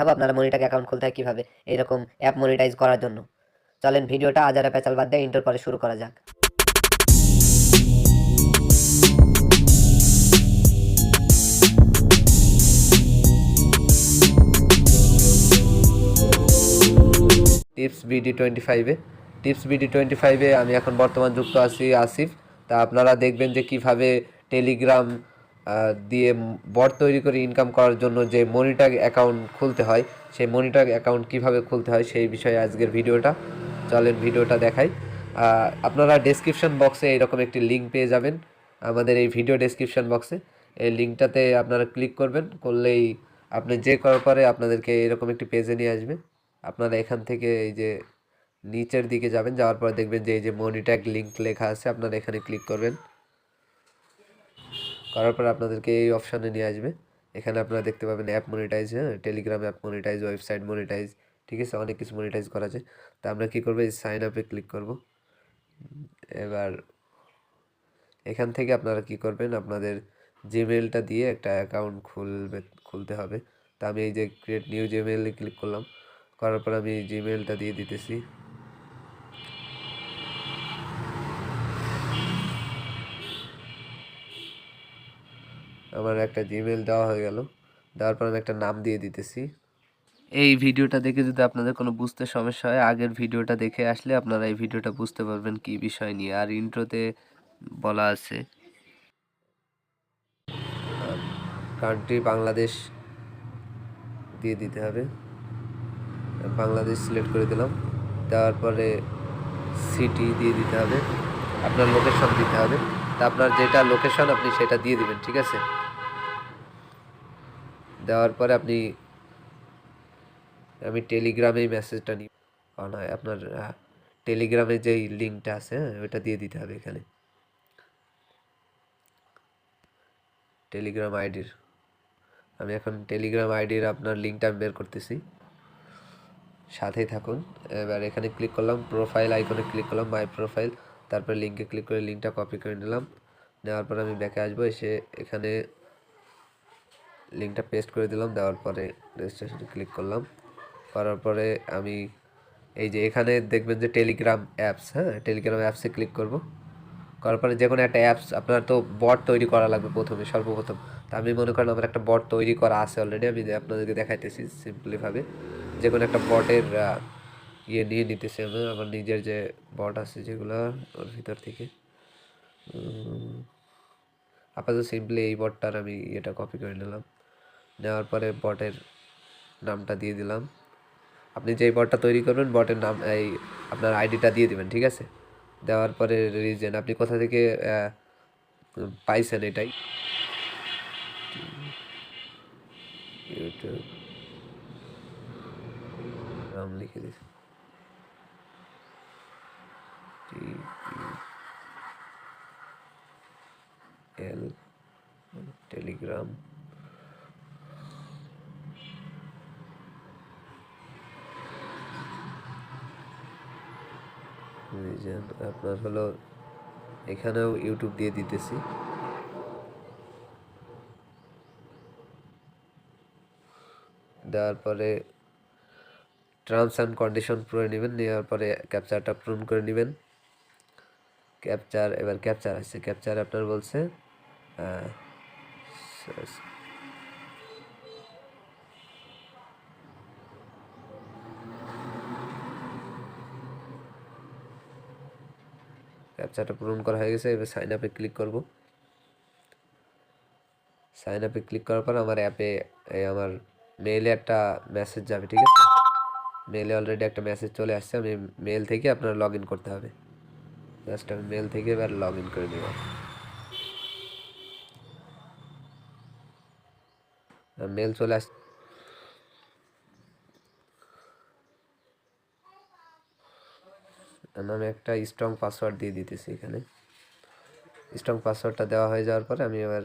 দেখাবো আপনারা মনিটাকে অ্যাকাউন্ট খুলতে হয় কীভাবে এইরকম অ্যাপ মনিটাইজ করার জন্য। চলেন ভিডিওটা আজারা পেঁচাল বাদ দিয়ে ইন্টার পরে শুরু করা যাক। টিপস বিডি টোয়েন্টি ফাইভে টিপস বিডি টোয়েন্টি ফাইভে আমি এখন বর্তমান যুক্ত আছি আসিফ। তা আপনারা দেখবেন যে কীভাবে টেলিগ্রাম দিয়ে বট তৈরি করে ইনকাম করার জন্য যে মনিটাগ অ্যাকাউন্ট খুলতে হয়, সেই মনিটাগ অ্যাকাউন্ট কীভাবে খুলতে হয় সেই বিষয়ে আজকের ভিডিওটা। চলেন ভিডিওটা দেখাই। আপনারা ডেসক্রিপশন বক্সে এরকম একটি লিঙ্ক পেয়ে যাবেন, আমাদের এই ভিডিও ডেসক্রিপশন বক্সে এই লিঙ্কটাতে আপনারা ক্লিক করবেন, করলেই আপনি যে করার পরে আপনাদেরকে এরকম একটি পেজে নিয়ে আসবে। আপনারা এখান থেকে এই যে নিচের দিকে যাবেন, যাওয়ার পর দেখবেন যে এই যে মনিট্যাগ লিঙ্ক লেখা আছে, আপনারা এখানে ক্লিক করবেন। করার পর আপনাদেরকে এই অপশানে নিয়ে আসবে। এখানে আপনারা দেখতে পাবেন অ্যাপ মনিটাইজ হ্যাঁ? Telegram app monetize website monetize ঠিক আছে? অনেক কিছু মনিটাইজ করা যায়। তা আমরা কী করব? এই সাইন আপে ক্লিক করব। এবার এখান থেকে আপনারা কি করবেন? আপনাদের জিমেলটা দিয়ে একটা অ্যাকাউন্ট খুলবে, খুলতে হবে। তা আমি এই যে ক্রিয়েট নিউ জিমেলে ক্লিক করলাম। করার পর আমি জিমেলটা দিয়ে দিতেছি। আমার একটা জিমেল দেওয়া হয়ে গেল। দেওয়ার পর আমি একটা নাম দিয়ে দিতেছি। এই ভিডিওটা দেখে যদি আপনাদের কোনো বুঝতে সমস্যা হয় আগের ভিডিওটা দেখে আসলে আপনারা এই ভিডিওটা বুঝতে পারবেন কি বিষয় নিয়ে। আর ইন্ট্রোতে বলা আছে। কান্ট্রি বাংলাদেশ দিয়ে দিতে হবে। বাংলাদেশ সিলেক্ট করে দিলাম। দেওয়ার পরে সিটি দিয়ে দিতে হবে। আপনার লোকেশন দিতে হবে। আপনার যেটা লোকেশন আপনি সেটা দিয়ে দিবেন ঠিক আছে? দেওয়ার পরে আপনি আমি টেলিগ্রামে মেসেজটা নিই কারণ আপনার টেলিগ্রামে যেই লিঙ্কটা আছে হ্যাঁ, ওটা দিয়ে দিতে হবে এখানে। টেলিগ্রাম আইডির আমি এখন টেলিগ্রাম আইডির আপনার লিঙ্কটা আমি বের করতেছি। সাথেই থাকুন। এবার এখানে ক্লিক করলাম প্রোফাইল আইকনে ক্লিক করলাম মাই প্রোফাইল তারপর লিঙ্কে ক্লিক করে লিঙ্কটা কপি করে নিলাম। নেওয়ার পর আমি ব্যাকে আসব, এসে এখানে লিঙ্কটা পেস্ট করে দিলাম, দেওয়ার পরে রেজিস্ট্রেশনে ক্লিক করলাম। করার পরে আমি এই যে এখানে দেখবেন যে টেলিগ্রাম অ্যাপস হ্যাঁ? টেলিগ্রাম অ্যাপসে ক্লিক করব। করার পরে যে কোনো একটা অ্যাপস আপনার তো বট তৈরি করা লাগবে প্রথমে, সর্বপ্রথম। তা আমি মনে করেন আমার একটা বট তৈরি করা আছে অলরেডি আমি আপনাদেরকে দেখাইতেছি সিম্পলিভাবে যে কোনো একটা বটের ইয়ে নিয়ে নিতেছি আমি আমার নিজের যে বট আছে যেগুলো, ওর ভিতর থেকে। আপাতত সিম্পলি এই বটটার আমি এটা কপি করে নিলাম। নেওয়ার পরে বটের নামটা দিয়ে দিলাম। আপনি যেই বটটা তৈরি করবেন বটের নাম, এই আপনার আইডিটা দিয়ে দিবেন, ঠিক আছে? দেওয়ার পরে রিজন আপনি কোথা থেকে পাইছেন এটাই? ইউটিউব নাম লিখে দিয়েছি এল টেলিগ্রাম আপনার হলো এখানেও ইউটিউব দিয়ে দিতেছি। দেওয়ার পরে টার্মস অ্যান্ড কন্ডিশন পড়ে নেবেন, নেওয়ার পরে ক্যাপচারটা পূরণ করে নেবেন। ক্যাপচার এবার ক্যাপচার আসছে। ক্যাপচার আপনার বলছে ক্যাপচারটা পূরণ করা হয়ে গেছে, এবার সাইন আপে ক্লিক করব। সাইন আপে ক্লিক করার পর আমার অ্যাপে আমার মেইলে একটা মেসেজ যাবে, ঠিক আছে? মেইলে অলরেডি একটা মেসেজ চলে আসছে, আমি মেল থেকে আপনার লগ করতে হবে। জাস্ট আমি মেল থেকে এবার লগ ইন করে নেব। মেল চলে আস আমি একটা স্ট্রং পাসওয়ার্ড দিয়ে দিতেছি এখানে। স্ট্রং পাসওয়ার্ডটা দেওয়া হয়ে যাওয়ার পরে আমি এবার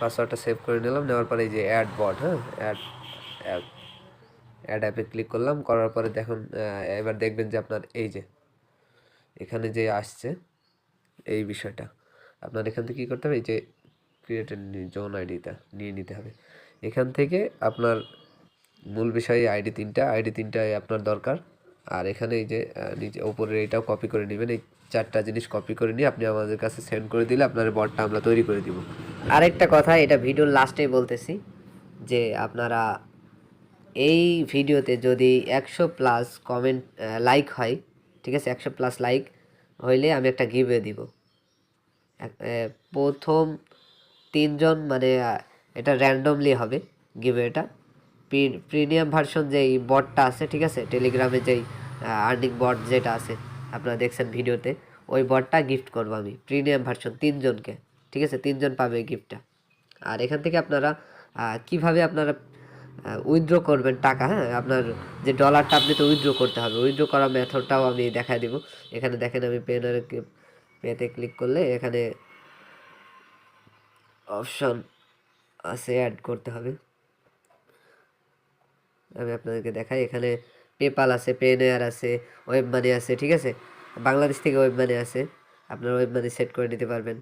পাসওয়ার্ডটা সেভ করে নিলাম। নেওয়ার পরে এই যে অ্যাড বট হ্যাঁ? অ্যাড অ্যাপ অ্যাড অ্যাপে ক্লিক করলাম। করার পরে দেখুন এবার দেখবেন যে আপনার এই যে এখানে যে আসছে, এই বিষয়টা। আপনার এখান থেকে কী করতে হবে? এই যে ক্রিয়েটেড জোন আইডিটা নিয়ে নিতে হবে। এখান থেকে আপনার মূল বিষয়ে আইডি তিনটা। আইডি তিনটায় আপনার দরকার। আর এখানে এই যে নিচে ওপরের এইটাও কপি করে নেবেন। এই চারটা জিনিস কপি করে নিয়ে আপনি আমাদের কাছে সেন্ড করে দিলে আপনার বটটা আমরা তৈরি করে দিব। আরেকটা কথা, এটা ভিডিওর লাস্টেই বলতেছি যে আপনারা এই ভিডিওতে যদি একশো প্লাস কমেন্ট লাইক হয় ঠিক আছে? একশো প্লাস লাইক হইলে আমি একটা গিভে দিব। প্রথম তিনজন মানে এটা র্যান্ডমলি হবে গিভেটা প্রিমিয়াম ভার্সন যেই বটটা আছে, ঠিক আছে? টেলিগ্রামে যেই আর্নিং বট যেটা আছে, আপনারা দেখছেন ভিডিওতে, ওই বটটা গিফট করব আমি প্রিমিয়াম ভার্সন তিনজনকে। ঠিক আছে? তিনজন পাবে গিফটটা আর এখান থেকে আপনারা কীভাবে আপনারা উইথড্র করবেন টাকা হ্যাঁ? আপনার যে ডলারটা আপনি তো উইথড্র করতে হবে। উইথড্র করার মেথডটাও আমি দেখায় দিব। এখানে দেখেন আমি পেনের পেতে ক্লিক করলে এখানে অপশন আছে অ্যাড করতে হবে। আমি আপনাদেরকে দেখাই, এখানে পেপাল আছে পেনেয়ার আছে ওয়েব মানি আছে, ঠিক আছে? বাংলাদেশ থেকে ওয়েব মানি আছে। আপনার ওয়েব মানি সেট করে নিতে পারবেন।